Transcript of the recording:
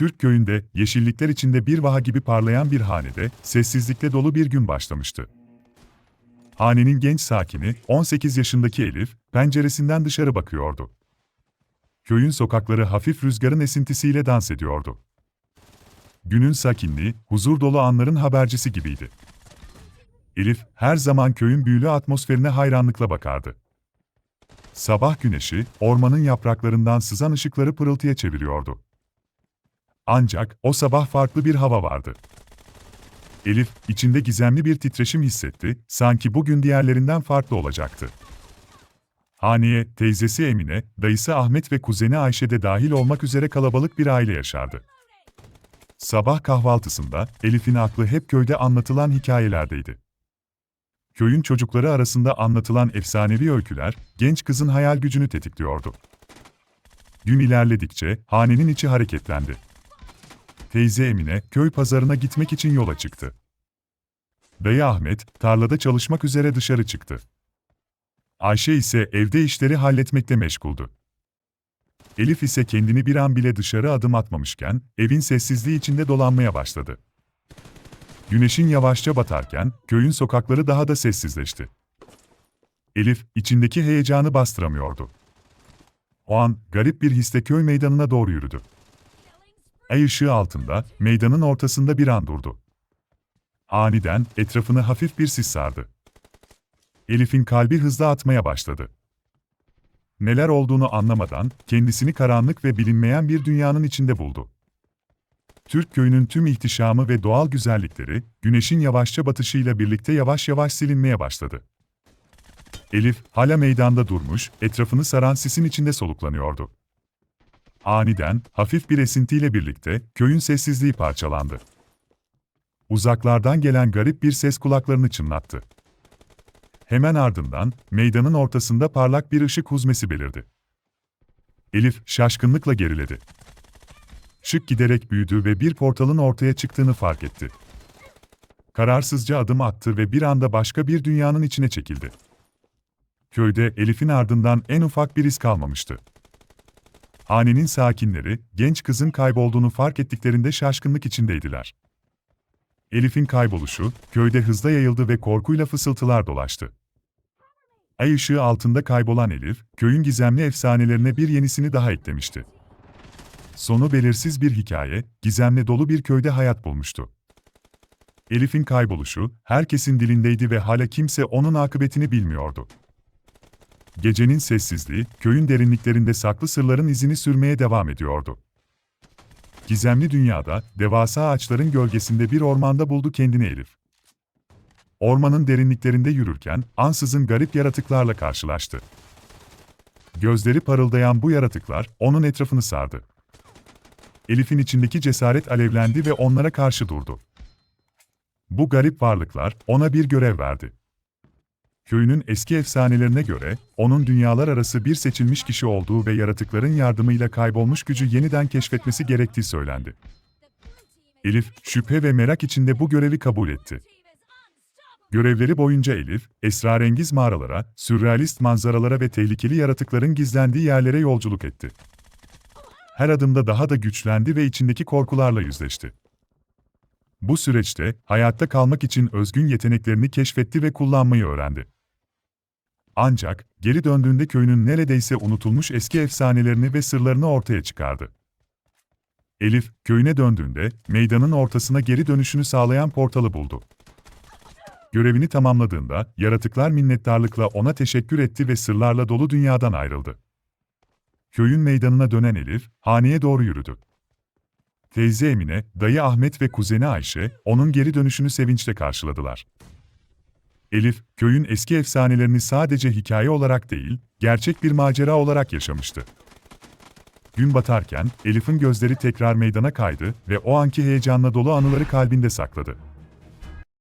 Türk köyünde, yeşillikler içinde bir vaha gibi parlayan bir hanede, sessizlikle dolu bir gün başlamıştı. Hanenin genç sakini, 18 yaşındaki Elif, penceresinden dışarı bakıyordu. Köyün sokakları hafif rüzgarın esintisiyle dans ediyordu. Günün sakinliği, huzur dolu anların habercisi gibiydi. Elif, her zaman köyün büyülü atmosferine hayranlıkla bakardı. Sabah güneşi, ormanın yapraklarından sızan ışıkları pırıltıya çeviriyordu. Ancak o sabah farklı bir hava vardı. Elif, içinde gizemli bir titreşim hissetti, sanki bugün diğerlerinden farklı olacaktı. Haneye, teyzesi Emine, dayısı Ahmet ve kuzeni Ayşe de dahil olmak üzere kalabalık bir aile yaşardı. Sabah kahvaltısında, Elif'in aklı hep köyde anlatılan hikayelerdeydi. Köyün çocukları arasında anlatılan efsanevi öyküler, genç kızın hayal gücünü tetikliyordu. Gün ilerledikçe, hanenin içi hareketlendi. Teyze Emine, köy pazarına gitmek için yola çıktı. Dayı Ahmet, tarlada çalışmak üzere dışarı çıktı. Ayşe ise evde işleri halletmekle meşguldü. Elif ise kendini bir an bile dışarı adım atmamışken, evin sessizliği içinde dolanmaya başladı. Güneşin yavaşça batarken, köyün sokakları daha da sessizleşti. Elif, içindeki heyecanı bastıramıyordu. O an, garip bir hisle köy meydanına doğru yürüdü. Ay ışığı altında, meydanın ortasında bir an durdu. Aniden, etrafını hafif bir sis sardı. Elif'in kalbi hızla atmaya başladı. Neler olduğunu anlamadan, kendisini karanlık ve bilinmeyen bir dünyanın içinde buldu. Türk köyünün tüm ihtişamı ve doğal güzellikleri, güneşin yavaşça batışıyla birlikte yavaş yavaş silinmeye başladı. Elif, hala meydanda durmuş, etrafını saran sisin içinde soluklanıyordu. Aniden, hafif bir esintiyle birlikte, köyün sessizliği parçalandı. Uzaklardan gelen garip bir ses kulaklarını çınlattı. Hemen ardından, meydanın ortasında parlak bir ışık huzmesi belirdi. Elif, şaşkınlıkla geriledi. Şık giderek büyüdü ve bir portalın ortaya çıktığını fark etti. Kararsızca adım attı ve bir anda başka bir dünyanın içine çekildi. Köyde Elif'in ardından en ufak bir iz kalmamıştı. Hanenin sakinleri, genç kızın kaybolduğunu fark ettiklerinde şaşkınlık içindeydiler. Elif'in kayboluşu, köyde hızla yayıldı ve korkuyla fısıltılar dolaştı. Ay ışığı altında kaybolan Elif, köyün gizemli efsanelerine bir yenisini daha eklemişti. Sonu belirsiz bir hikaye, gizemle dolu bir köyde hayat bulmuştu. Elif'in kayboluşu, herkesin dilindeydi ve hala kimse onun akıbetini bilmiyordu. Gecenin sessizliği, köyün derinliklerinde saklı sırların izini sürmeye devam ediyordu. Gizemli dünyada, devasa ağaçların gölgesinde bir ormanda buldu kendini Elif. Ormanın derinliklerinde yürürken, ansızın garip yaratıklarla karşılaştı. Gözleri parıldayan bu yaratıklar, onun etrafını sardı. Elif'in içindeki cesaret alevlendi ve onlara karşı durdu. Bu garip varlıklar, ona bir görev verdi. Köyünün eski efsanelerine göre, onun dünyalar arası bir seçilmiş kişi olduğu ve yaratıkların yardımıyla kaybolmuş gücü yeniden keşfetmesi gerektiği söylendi. Elif, şüphe ve merak içinde bu görevi kabul etti. Görevleri boyunca Elif, esrarengiz mağaralara, sürrealist manzaralara ve tehlikeli yaratıkların gizlendiği yerlere yolculuk etti. Her adımda daha da güçlendi ve içindeki korkularla yüzleşti. Bu süreçte, hayatta kalmak için özgün yeteneklerini keşfetti ve kullanmayı öğrendi. Ancak, geri döndüğünde köyünün neredeyse unutulmuş eski efsanelerini ve sırlarını ortaya çıkardı. Elif, köyüne döndüğünde, meydanın ortasına geri dönüşünü sağlayan portalı buldu. Görevini tamamladığında, yaratıklar minnettarlıkla ona teşekkür etti ve sırlarla dolu dünyadan ayrıldı. Köyün meydanına dönen Elif, haneye doğru yürüdü. Teyze Emine, dayı Ahmet ve kuzeni Ayşe, onun geri dönüşünü sevinçle karşıladılar. Elif, köyün eski efsanelerini sadece hikaye olarak değil, gerçek bir macera olarak yaşamıştı. Gün batarken, Elif'in gözleri tekrar meydana kaydı ve o anki heyecanla dolu anıları kalbinde sakladı.